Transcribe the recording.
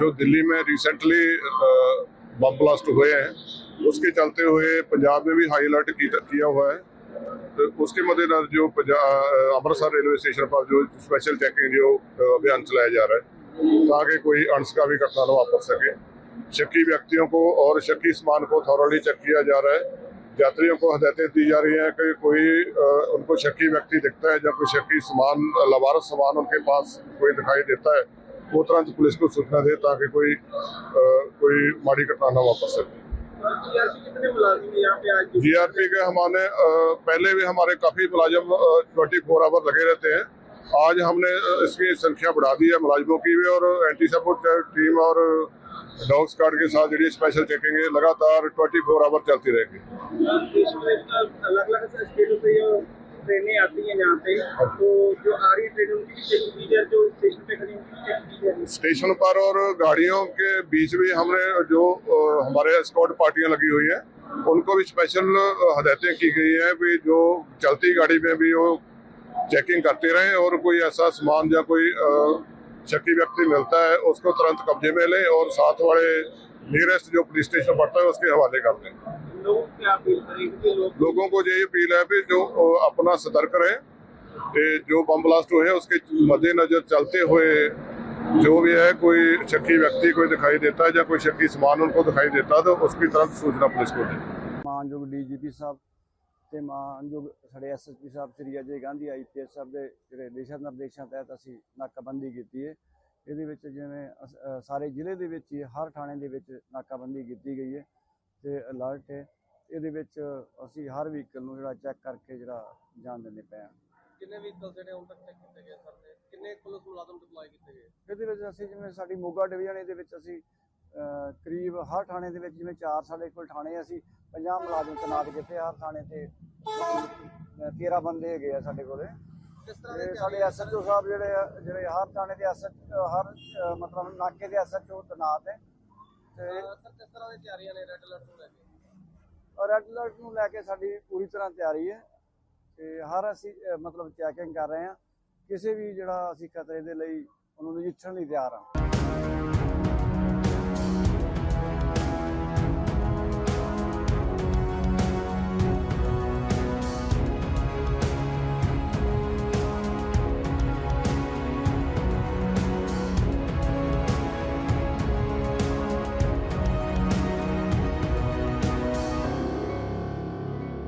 जो दिल्ली में recently bomb blast हुए हैं, उसके चलते हुए पंजाब में भी हाई अलर्ट किया हुआ है। तो उसके मद्देनजर जो अमृतसर रेलवे स्टेशन पर जो स्पेशल चेकिंग जो अभियान चलाया जा रहा है, ताकि कोई अनसकावी घटना न वापर सके। शक्की व्यक्तियों को और शक्की सामान को थॉरली चेक किया जा रहा है। यात्रियों को हदायतें दी जा रही हैं कि कोई उनको शक्की व्यक्ति दिखता है, या कोई शक्की सामान, लवारस सामान उनके पास कोई दिखाई देता है वो तुरंत पुलिस को सूचना दे ताकि कोई अ, कोई माड़ी घटना न वापर सके जी आर पे के हमारे पहले भी हमारे काफ़ी मुलाजिम ट्वेंटी फोर आवर लगे रहते हैं। आज हमने इसकी संख्या बढ़ा दी है मुलाजिमों की भी और एंटी सपोर्ट टीम और डॉग स्क्वाड के साथ जी स्पेशल चेकिंग लगातार ट्वेंटी फोर आवर चलती रहेगी। ट्रेनें आती हैं यहाँ पे। तो जो आ रही ट्रेन, उनकी भी चेकिंग की जाए, जो स्टेशन पे खड़ी चेकिंग की जाए। स्टेशन पर और गाड़ियों के बीच भी हमने जो हमारे स्कॉट पार्टियाँ लगी हुई हैं, उनको भी स्पेशल हदायतें की गई हैं भी जो चलती गाड़ी में भी वो चेकिंग करते रहें और कोई ऐसा सामान या कोई शक्की व्यक्ति मिलता है उसको तुरंत कब्जे में ले और साथ वाले नियरेस्ट जो पुलिस स्टेशन पड़ता है उसके हवाले कर दें। लोगों को ये अपील है भी जो अपना सतर्क रहे जो बम ब्लास्ट हुए उसके मद्देनजर चलते हुए जो भी है कोई शक्की व्यक्ति कोई दिखाई देता है या कोई शक्की सामान उनको दिखाई देता है तो उसकी तरफ़ सूचना पुलिस को दे। मान जो डीजीपी साहब ਤੇ ਮਾਨਯੋਗ ਸਾਡੇ ਐਸਐਸਪੀ ਸਾਹਿਬ ਸ੍ਰੀ ਅਜੇ ਗਾਂਧੀ ਆਈਪੀਐਸ ਸਾਹਿਬ ਦੇ ਜਿਹੜੇ ਦਿਸ਼ਾ ਨਿਰਦੇਸ਼ਾਂ ਤਹਿਤ ਅਸੀਂ ਨਾਕਾਬੰਦੀ ਕੀਤੀ ਹੈ। ਇਹਦੇ ਵਿੱਚ ਜਿਵੇਂ ਸਾਰੇ ਜ਼ਿਲ੍ਹੇ ਦੇ ਵਿੱਚ ਹੀ ਹਰ ਥਾਣੇ ਦੇ ਵਿੱਚ ਨਾਕਾਬੰਦੀ ਕੀਤੀ ਗਈ ਹੈ ਤੇ ਅਲਰਟ ਹੈ। ਇਹਦੇ ਵਿੱਚ ਅਸੀਂ ਹਰ ਵਹੀਕਲ ਨੂੰ ਜਿਹੜਾ ਚੈੱਕ ਕਰਕੇ ਜਿਹੜਾ ਜਾਣ ਦਿੰਦੇ ਪਏ ਹਾਂ। ਕਿੰਨੇ ਵਹੀਕਲ ਜਿਹੜੇ ਹੁਣ ਤੱਕ ਚੈੱਕ ਕੀਤੇ ਗਏ ਸਰ ਕਿੰਨੇ ਪੁਲਿਸ ਮੁਲਾਜ਼ਮ ਡਿਪਲੋਏ ਕੀਤੇ ਗਏ? ਇਹਦੇ ਵਿੱਚ ਅਸੀਂ ਜਿਵੇਂ ਸਾਡੀ ਮੋਗਾ ਡਿਵੀਜ਼ਨ ਇਹਦੇ ਵਿੱਚ ਅਸੀਂ ਕਰੀਬ ਹਰ ਥਾਣੇ ਦੇ ਵਿੱਚ ਜਿਵੇਂ ਚਾਰ ਸਾਡੇ ਕੋਲ ਥਾਣੇ ਅਸੀਂ 50 ਮੁਲਾਜ਼ਮ ਤੈਨਾਤ ਕੀਤੇ ਹਰ ਥਾਣੇ ਤੇ 13 ਬੰਦੇ ਹੈਗੇ ਆ ਸਾਡੇ ਕੋਲੇ। ਤੇ ਸਾਡੇ ਐਸਐਚਓ ਸਾਹਿਬ ਜਿਹੜੇ ਆ ਜਿਹੜੇ ਹਰ ਥਾਣੇ ਦੇ ਐਸਐਚ ਹਰ ਅ, ਮਤਲਬ ਨਾਕੇ ਦੇ ਐਸਐਚਓ ਤੈਨਾਤ ਹੈ ਤੇ ਸਰ ਕਿਸ ਤਰ੍ਹਾਂ ਦੀ ਤਿਆਰੀਆਂ ਨੇ? ਰੈੱਡ ਅਲਰਟ ਨੂੰ ਲੈ ਕੇ? ਰੈੱਡ ਅਲਰਟ ਨੂੰ ਲੈ ਕੇ ਸਾਡੀ ਪੂਰੀ ਤਰ੍ਹਾਂ ਤਿਆਰੀ ਹੈ। ਤੇ ਹਰ ਅਸੀਂ ਅ, ਮਤਲਬ ਚੈਕਿੰਗ ਕਰ ਰਹੇ ਹਾਂ। ਕਿਸੇ ਵੀ ਜਿਹੜਾ ਅਸੀਂ ਖਤਰੇ ਦੇ ਲਈ ਉਹਨੂੰ ਨਜਿੱਠਣ ਲਈ ਤਿਆਰ ਹਾਂ।